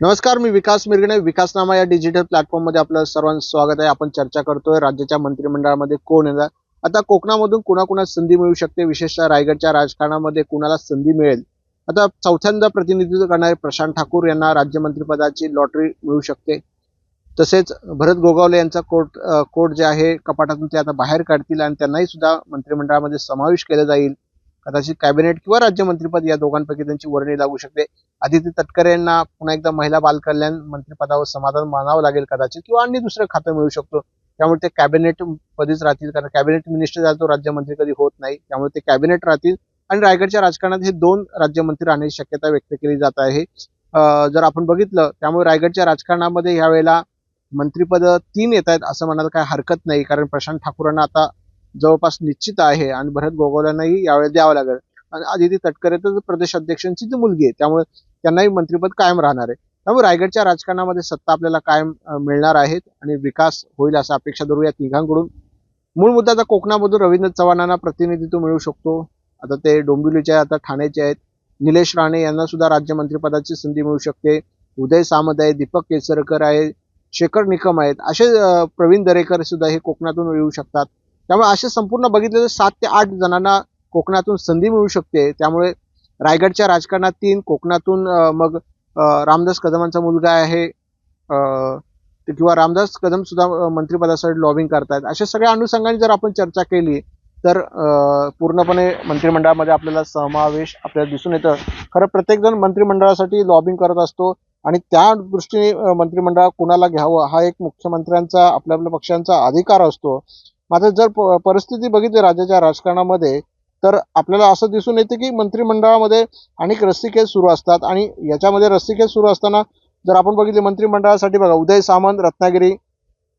नमस्कार मी विकास मिरगणे. विकासनामा या डिजिटल प्लॅटफॉर्ममध्ये आपलं सर्वांचं स्वागत आहे. आपण चर्चा करतोय राज्याच्या मंत्रिमंडळामध्ये कोण येणार. आता कोकणामधून कुणाकुणा संधी मिळू शकते? विशेषतः रायगडच्या राजकारणामध्ये कुणाला संधी मिळेल? आता चौथ्यांदा प्रतिनिधित्व करणारे प्रशांत ठाकूर यांना राज्यमंत्रीपदाची लॉटरी मिळू शकते. तसेच भरत गोगावले यांचा कोर्ट कोर्ट जे आहे कपाटातून ते आता बाहेर काढतील आणि त्यांनाही सुद्धा मंत्रिमंडळामध्ये समावेश केला जाईल. कदाचित कॅबिनेट किंवा राज्यमंत्रीपद या दोघांपैकी त्यांची वर्णी लागू शकते. आदित्य तटकरे यांना पुन्हा एकदा महिला बालकल्याण मंत्रिपदावर समाधान मानावं लागेल कदाचित किंवा अन्य दुसरं खातं मिळू शकतो. त्यामुळे ते कॅबिनेट पदीच राहतील कारण कॅबिनेट मिनिस्टर झाला तो राज्यमंत्री कधी होत नाही. त्यामुळे ते कॅबिनेट राहतील आणि रायगडच्या राजकारणात हे दोन राज्यमंत्री राहण्याची शक्यता व्यक्त केली जात आहे. जर आपण बघितलं त्यामुळे रायगडच्या राजकारणामध्ये यावेळेला मंत्रीपद तीन येत आहेत असं म्हणायला काय हरकत नाही. कारण प्रशांत ठाकूरांना आता जवळपास निश्चित आहे आणि भरत गोगावल्यांनाही यावेळी द्यावं लागेल. आणि आदिती तटकरे तर प्रदेश अध्यक्षांची जी मुलगी आहे त्यामुळे त्यांनाही मंत्रिपद कायम राहणार आहे. त्यामुळे रायगडच्या राजकारणामध्ये सत्ता आपल्याला कायम मिळणार आहेत आणि विकास होईल असं अपेक्षा धरू या तिघांकडून. मूळ मुद्दा आता कोकणामधून रवींद्र चव्हाणांना प्रतिनिधित्व मिळू शकतो. आता ते डोंबिवलीचे आहे, आता ठाण्याचे आहेत. निलेश राणे यांना सुद्धा राज्यमंत्रीपदाची संधी मिळू शकते. उदय सामंत आहे दीपक केसरकर आहे शेखर निकम आहेत. असे प्रवीण दरेकर सुद्धा हे कोकणातून येऊ शकतात. त्यामुळे असे संपूर्ण बघितले तर सात ते आठ जणांना कोकणातून संधी मिळू शकते. त्यामुळे रायगडच्या राजकारणात तीन कोकणातून मग रामदास कदमांचा मुलगा आहे किंवा रामदास कदम सुद्धा मंत्रिपदासाठी लॉबिंग करतायत. अशा सगळ्या अनुषंगाने जर आपण चर्चा केली तर पूर्णपणे मंत्रिमंडळामध्ये आपल्याला समावेश आपल्याला दिसून येतं. खरं प्रत्येक जण मंत्रिमंडळासाठी लॉबिंग करत असतो आणि त्या दृष्टीने मंत्रिमंडळ कुणाला घ्यावं हा एक मुख्यमंत्र्यांचा आपल्या आपल्या पक्षांचा अधिकार असतो. मात्र जर प- परिस्थिती बघितली राज्याच्या राजकारणामध्ये तर आपल्याला असं दिसून येते की मंत्रिमंडळामध्ये अनेक रस्सीखेच सुरू असतात आणि याच्यामध्ये रस्सीखेच सुरू असताना जर आपण बघितले मंत्रिमंडळासाठी बघा उदय सामंत रत्नागिरी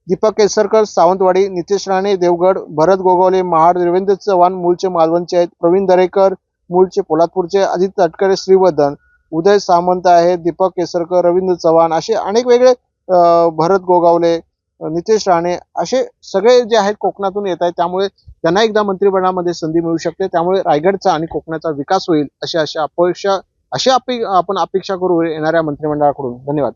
दीपक केसरकर सावंतवाडी नितेश राणे देवगड भरत गोगावले महाड देवेंद्र चव्हाण मूळचे मालवणचे आहेत प्रवीण दरेकर मूळचे पोलादपूरचे आदित्य तटकरे श्रीवर्धन उदय सामंत आहेत दीपक केसरकर रवींद्र चव्हाण असे अनेक वेगळे भरत गोगावले नितेश राणे असे सगळे जे आहेत कोकणातून येत आहेत त्यामुळे त्यांना एकदा मंत्रिमंडळामध्ये संधी मिळू शकते. त्यामुळे रायगडचा आणि कोकणाचा विकास होईल अशी अशा अपेक्षा अशी आपण अपेक्षा करू येणाऱ्या मंत्रिमंडळाकडून. धन्यवाद.